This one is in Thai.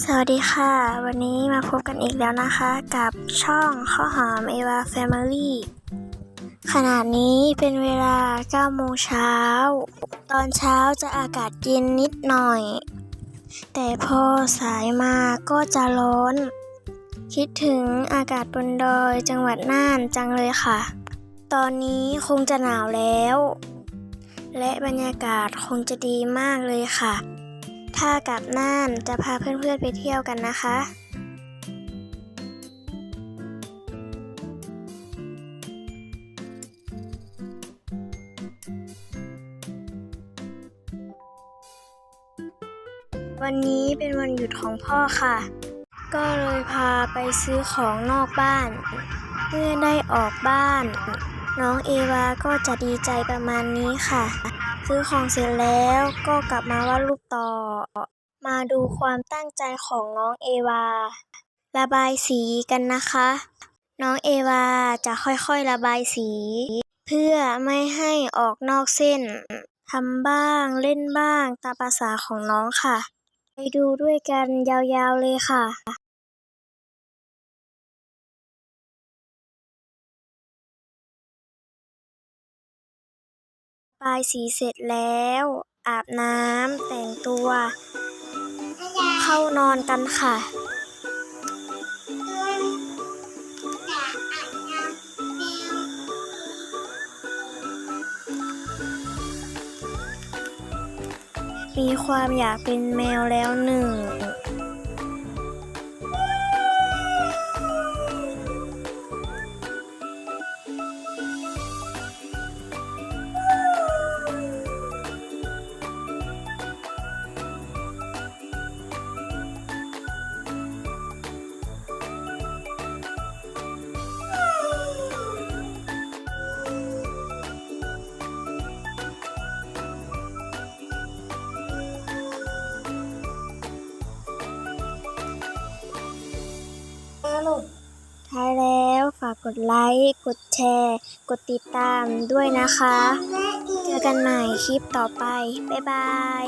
สวัสดีค่ะ วันนี้มาพบกันอีกแล้วนะคะ กับช่องข้าวหอมเอวาแฟมิลี่ขณะนี้เป็นเวลา 9 โมงเช้า ตอนเช้าจะอากาศเย็นนิดหน่อย แต่พอสายมาก็จะร้อน คิดถึงอากาศบนดอยจังหวัดน่านจังเลยค่ะ ตอนนี้คงจะหนาวแล้ว และบรรยากาศคงจะดีมากเลยค่ะ ถ้ากลับน่านจะพาเพื่อนๆไปเที่ยวกันนะคะวันนี้เป็นวันหยุดของพ่อค่ะ ก็เลยพาไปซื้อของนอกบ้านเมื่อได้ออกบ้าน น้องเอวาก็จะดีใจประมาณนี้ค่ะ ซื้อของเสร็จแล้วก็กลับมาวาดรูปต่อ มาดูความตั้งใจของน้องเอวา ระบายสีกันนะคะ น้องเอวาจะค่อยๆระบายสี เพื่อไม่ให้ออกนอกเส้นทำบ้างเล่นบ้างตามภาษาของน้องค่ะ ไปดูด้วยกันยาวๆเลยค่ะ ปลายสีเสร็จแล้ว อาบน้ำแต่งตัว เข้านอนกันค่ะ มีความอยากเป็นแมวแล้วหนึ่ง ท้ายแล้วฝากกดไลค์ กดแชร์ กดติดตามด้วยนะคะ เจอกันใหม่คลิปต่อไป บ๊ายบาย